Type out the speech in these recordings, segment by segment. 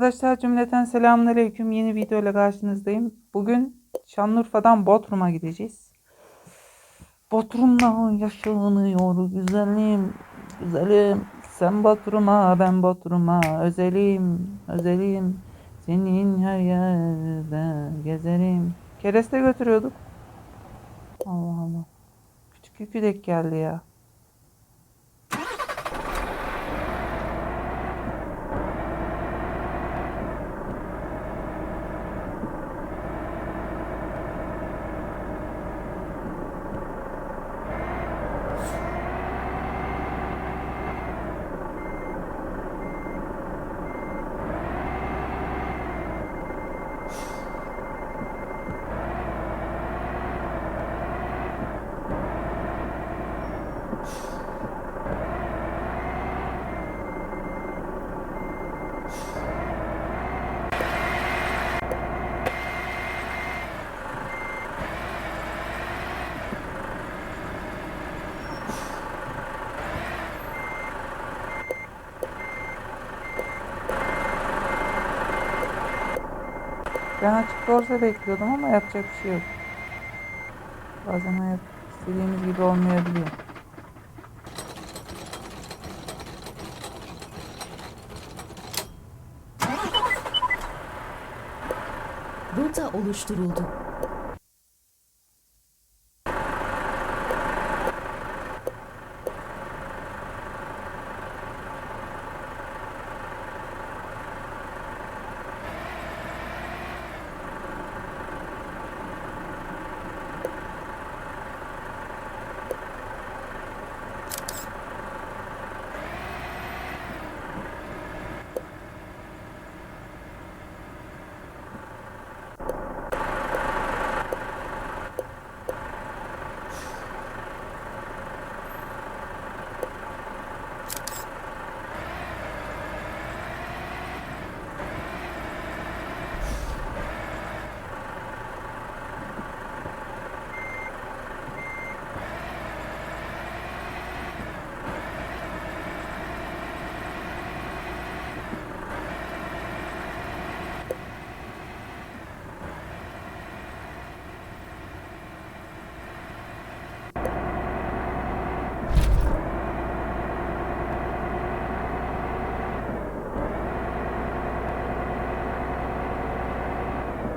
Arkadaşlar cümleten selamünaleyküm. Yeni video ile karşınızdayım. Bugün Şanlıurfa'dan Bodrum'a gideceğiz. Bodrum'da yaşanıyor güzelim, güzelim. Sen Bodrum'a, ben Bodrum'a, özelim, özelim. Senin her yerde gezerim. Kereste götürüyorduk. Allah Allah. Küçük yükü geldi ya. Ben açık borsa bekliyordum ama yapacak bir şey yok. Bazen hayat istediğimiz gibi olmayabiliyor. Rota oluşturuldu.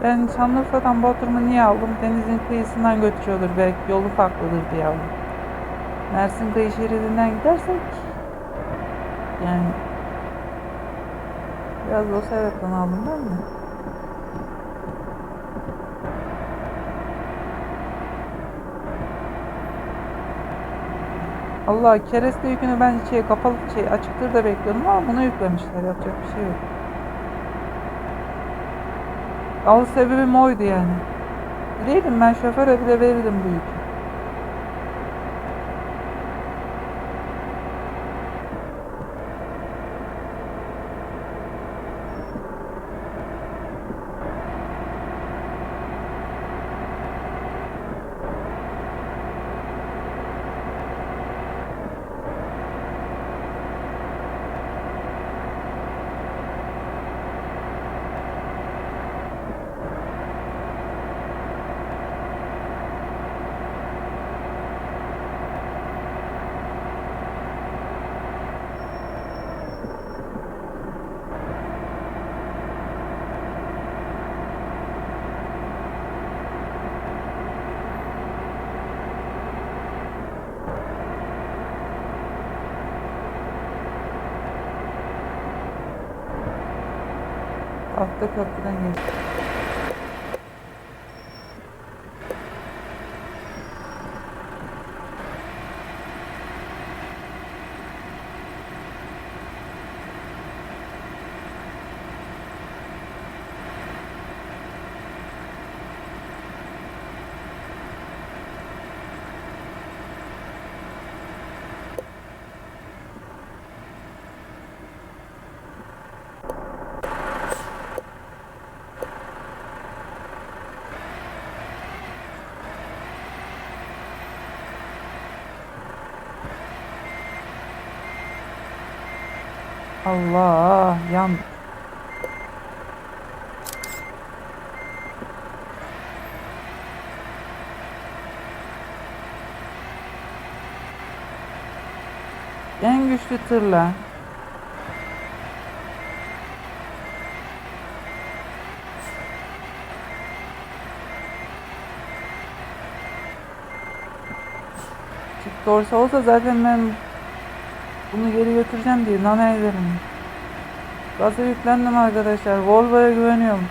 Ben Şanlıurfa'dan Bodrum'u niye aldım? Denizin kıyısından götürüyordur belki yolu farklıdır diye aldım. Mersin kıyı şeridinden gidersek yani biraz o sebepten aldım ben de. Allah kereste yükünü ben şey kapalı şey açıktır da bekliyordum ama bunu yüklemişler yapacak bir şey yok. Al sebebim oydu yani. Değilim ben şoföre bile verirdim bu köprüden Allah yan. En güçlü tırla. Çık doğrusu olsa zaten ben bunu geri götüreceğim diye nana ederim. Gaza yüklendim arkadaşlar. Volvo'ya güveniyorum.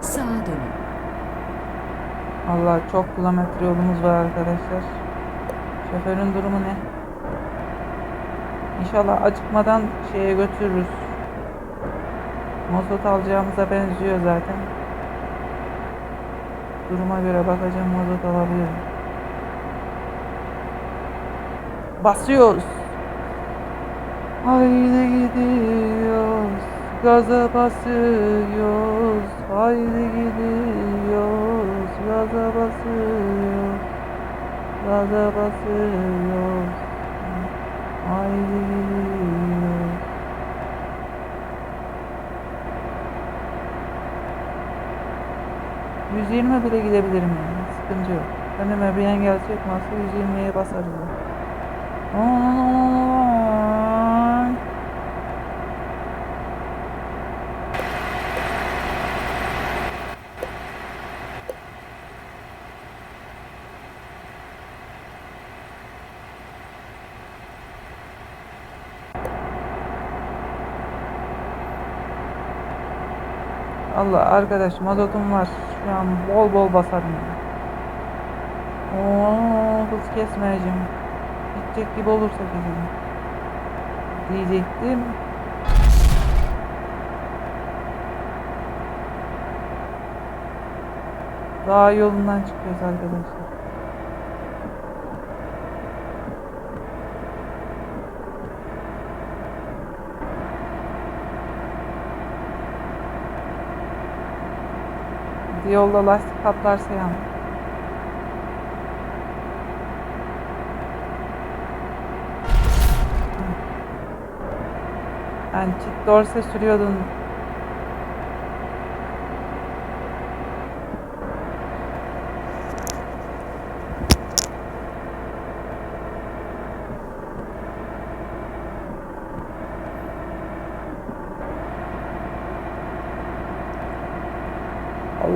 Sağa dönün. Allah çok kilometre yolumuz var arkadaşlar. Şoförün durumu ne? İnşallah acıkmadan şeye götürürüz. Mazot alacağımıza benziyor zaten. Duruma göre bakacağım mazot alabilirim. Basıyoruz. Haydi gidiyoruz. Gaza basıyoruz. Haydi gidiyoruz. Gaza basıyoruz. Gaza basıyoruz. Haydi gidiyoruz. ...120 bile gidebilirim yani. Sıkıntı yok. Önüme bir engel çıkmazsa 120'ye basarız. Ay. Allah arkadaş mazotum var. Şu an bol bol basarım. Oo, hız kesmeyeceğim. Gidecek gibi olursa keselim. Diyecektim. Dağ yolundan çıkıyoruz arkadaşlar. Yolda lastik patlarsa yan. Yani çift dorse sürüyordun.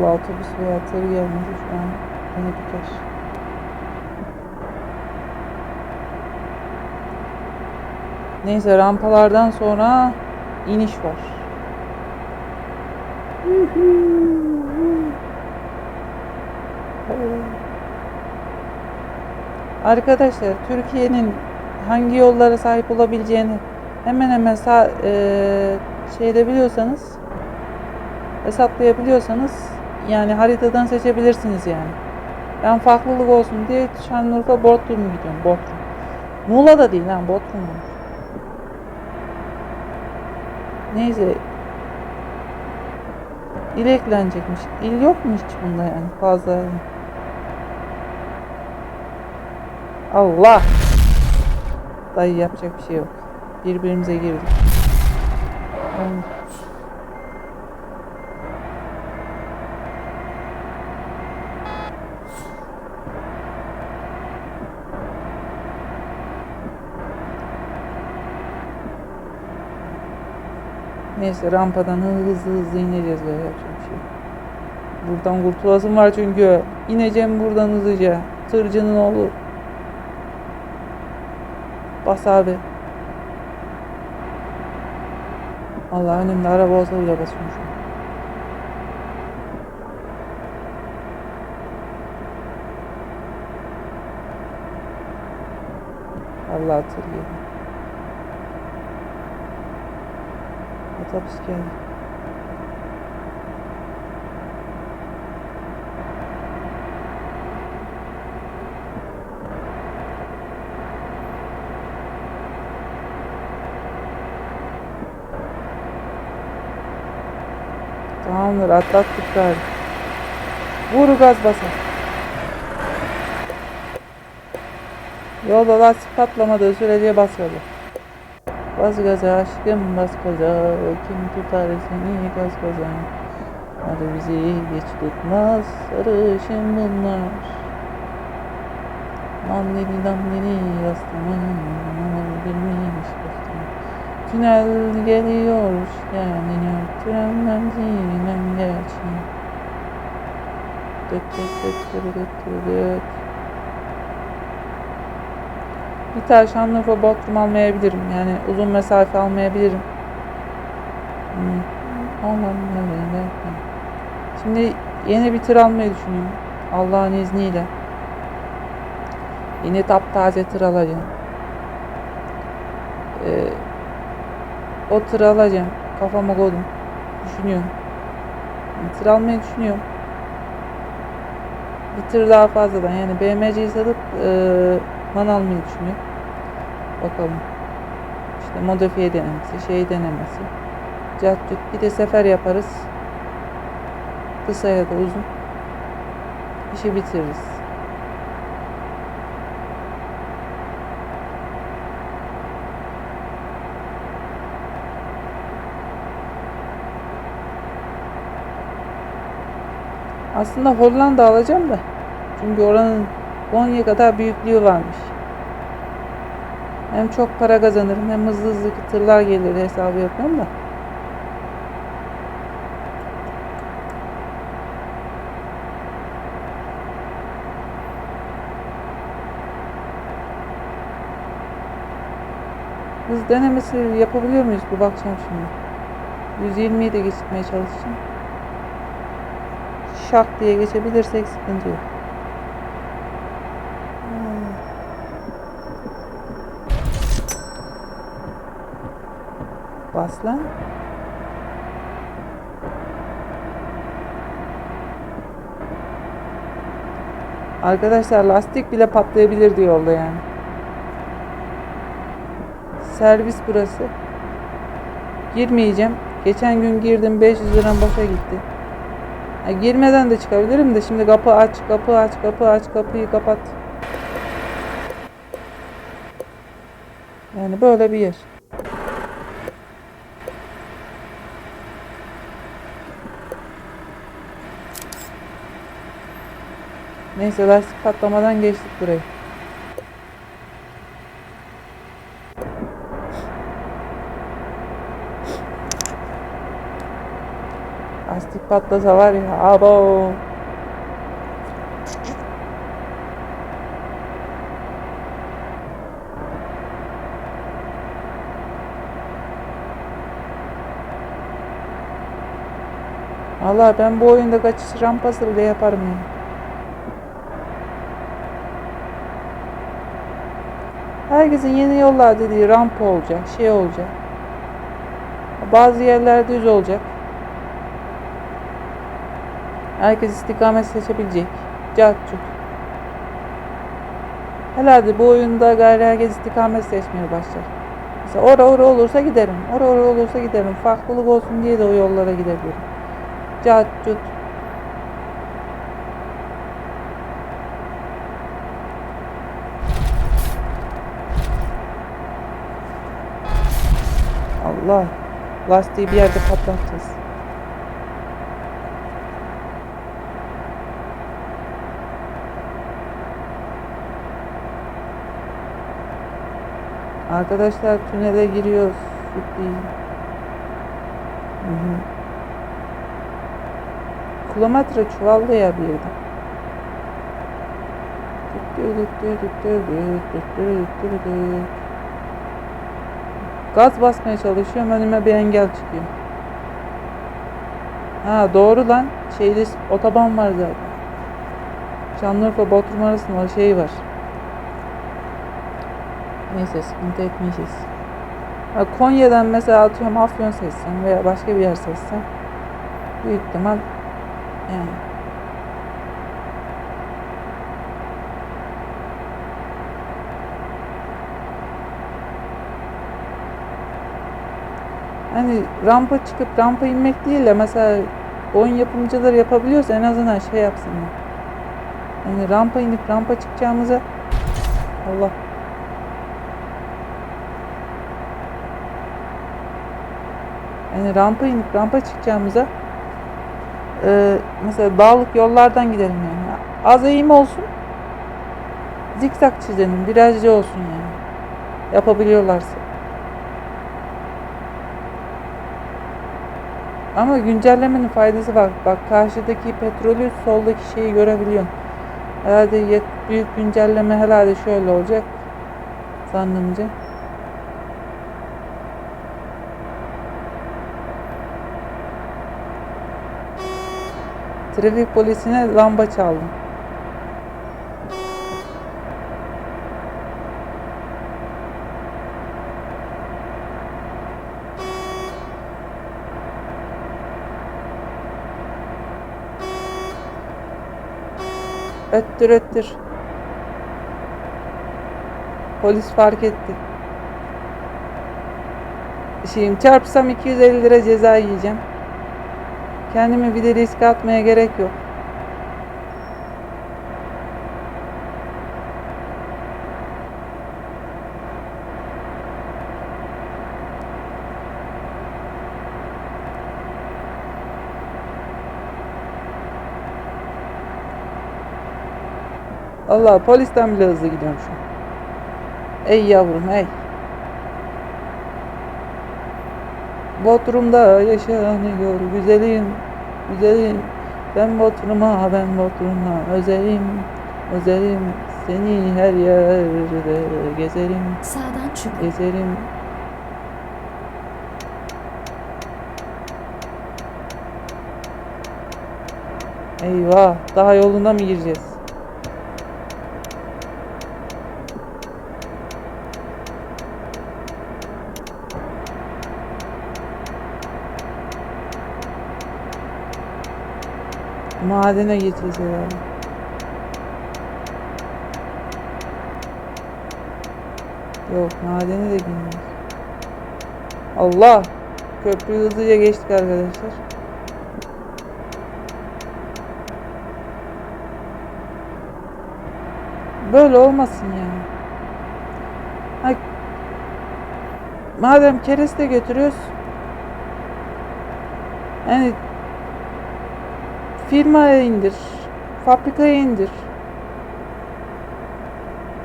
Allah otobüs veya tır gelmedi şu an. Beni tutar. Neyse rampalardan sonra iniş var. Arkadaşlar Türkiye'nin hangi yollara sahip olabileceğini hemen hemen sağ, eee şeyde biliyorsanız hesaplayabiliyorsanız yani haritadan seçebilirsiniz yani. Ben farklılık olsun diye Şanlıurfa Bodrum'a gidiyorum. Bodrum. Muğla da değil lan Bodrum. Neyse. İl eklenecekmiş. İl yok mu hiç bunda yani fazla? Allah! Dayı yapacak bir şey yok. Birbirimize girdik. Olmuş. Neyse rampadan hızlı hızlı ineceğiz böyle yapacak bir şey. Buradan kurtulasım var çünkü. İneceğim buradan hızlıca. Tırcının oğlu. Bas abi. Allah önümde araba olsa bile an. Allah tır geldi. Otobüs geldi. Tamamdır atlattık galiba. Vur gaz basa. Yolda lastik patlamadığı sürece bas gaza. Bas gaza aşkım bas gaza. Kim tutar seni gaz gaza. Hadi bizi geç tutmaz sarışın bunlar. Dandini dandini yastığımın bilmiş dostum. Tünel geliyor kendini Trenden zinem geçin Dıt dıt dıt dıt dıt dıt tane Şanlıurfa Bodrum almayabilirim. Yani uzun mesafe almayabilirim. Hmm. Şimdi yeni bir tır almayı düşünüyorum. Allah'ın izniyle. Yine taptaze tır alacağım. Ee, o tır alacağım. Kafama koydum. Düşünüyorum. Yani tır almayı düşünüyorum. Bir tır daha fazladan yani BMC'yi satıp e, man almayı düşünüyorum. Bakalım. İşte modifiye denemesi, şey denemesi. Cahtut bir de sefer yaparız. Kısa ya da uzun. İşi bitiririz. Aslında Hollanda alacağım da. Çünkü oranın Konya kadar büyüklüğü varmış. Hem çok para kazanırım hem hızlı hızlı tırlar gelir hesabı yapıyorum da. Hız denemesi yapabiliyor muyuz? Bir bakacağım şimdi. 120'yi de geçirmeye çalışacağım. Şak diye geçebilirsek sıkıntı yok. Bas. Arkadaşlar lastik bile patlayabilirdi yolda yani. Servis burası. Girmeyeceğim. Geçen gün girdim 500 liram boşa gitti. Ha, girmeden de çıkabilirim de şimdi kapı aç, kapı aç, kapı aç, kapıyı kapat. Yani böyle bir yer. Neyse lastik patlamadan geçtik burayı. Lastik patlasa var ya abo. Allah ben bu oyunda kaçış rampası bile yaparım ya. Herkesin yeni yollar dediği rampa olacak, şey olacak. Bazı yerler düz olacak. Herkes istikamet seçebilecek. Curt. Herhalde bu oyunda gayri herkes istikamet seçmeye başlar. Mesela ora ora olursa giderim. Ora ora olursa giderim. Farklılık olsun diye de o yollara gidebilirim. Cart Allah. Lastiği bir yerde patlatacağız. Arkadaşlar tünele giriyoruz. Süt değil. Hı hı. Kilometre çuvaldı ya bir yerde. Gaz basmaya çalışıyorum önüme bir engel çıkıyor. Ha doğru lan. Şeyde otoban var zaten. Şanlıurfa Bodrum arasında şey var. Neyse sıkıntı etmeyeceğiz. Ha, Konya'dan mesela atıyorum Afyon seçsem veya başka bir yer seçsem büyük ihtimal yani hani rampa çıkıp rampa inmek değil de mesela oyun yapımcıları yapabiliyorsa en azından şey yapsınlar. Hani rampa inip rampa çıkacağımıza Allah Yani rampa inip rampa çıkacağımıza e, mesela dağlık yollardan gidelim yani. Az eğim olsun. Zikzak çizelim. Virajlı olsun yani. Yapabiliyorlarsa. Ama güncellemenin faydası var. Bak karşıdaki petrolü soldaki şeyi görebiliyorsun. Herhalde yet- büyük güncelleme herhalde şöyle olacak. Zannımca. Trafik polisine lamba çaldım. Öttür öttür. Polis fark etti. Şeyim çarpsam 250 lira ceza yiyeceğim. Kendimi bir de riske atmaya gerek yok. Allah polisten bile hızlı gidiyorum şu an. Ey yavrum ey. Bodrum'da yaşanıyor güzelim, güzelim. Ben Bodrum'a, ben Bodrum'a özelim, özelim. Seni her yerde gezerim, Sağdan çıkın. gezerim. Eyvah, daha yoluna mı gireceğiz? Madene herhalde. Yok madene de girmiyoruz. Allah! Köprüyü hızlıca geçtik arkadaşlar. Böyle olmasın ya. Ay, madem kereste götürüyoruz. Yani firmaya indir. Fabrikaya indir.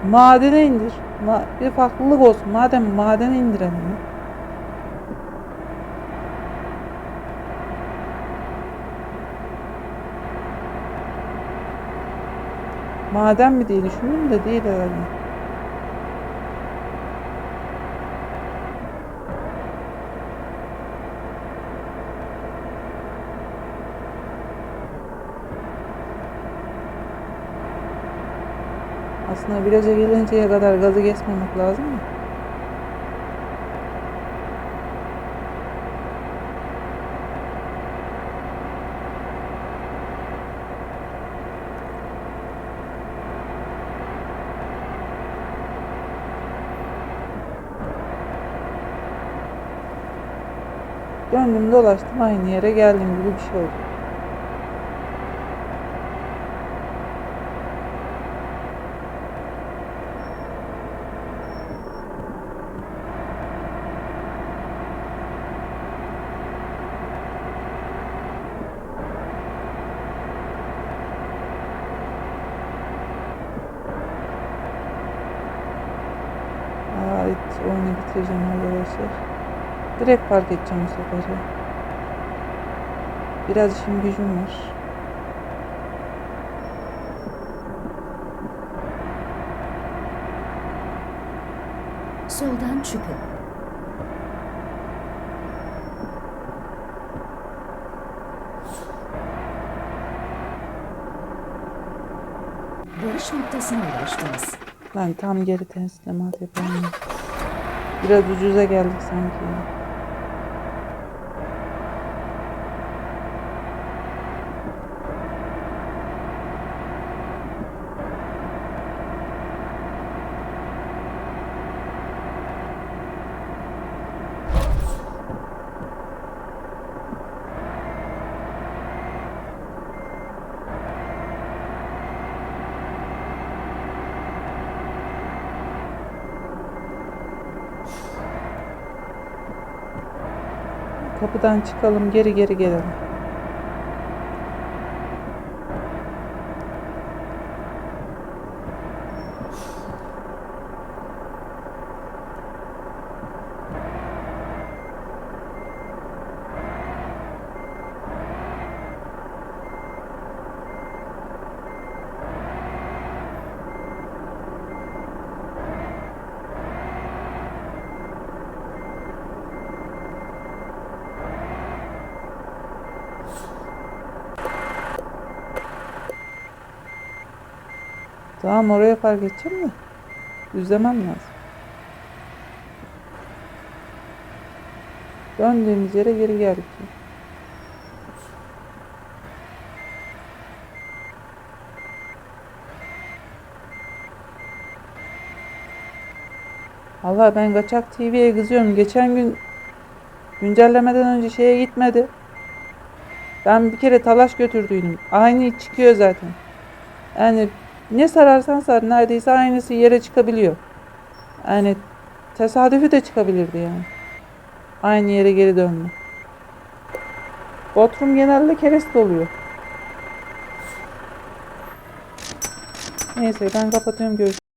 Madene indir. Ma bir farklılık olsun. Madem madene indirelim. ya. Maden mi diye düşündüm de değil herhalde. Aslında viraja gelinceye kadar gazı kesmemek lazım mı? Döndüm dolaştım aynı yere geldim gibi bir şey oldu. Bitireceğim arkadaşlar. Direkt park edeceğim bu sefer ya. Biraz işim gücüm var. Soldan çıkın. Varış noktasına ulaştınız. Lan tam geri teslimat yapalım. Biraz ucuza geldik sanki. Kapıdan çıkalım geri geri gelelim. Tamam oraya park edeceğim de düzlemem lazım. Döndüğümüz yere geri geldik. Allah ben Kaçak TV'ye kızıyorum. Geçen gün güncellemeden önce şeye gitmedi. Ben bir kere talaş götürdüydüm. Aynı çıkıyor zaten. Yani ne sararsan sar neredeyse aynısı yere çıkabiliyor. Yani tesadüfi de çıkabilirdi yani. Aynı yere geri dönme. Bodrum genelde kereste oluyor. Neyse ben kapatıyorum görüşürüz.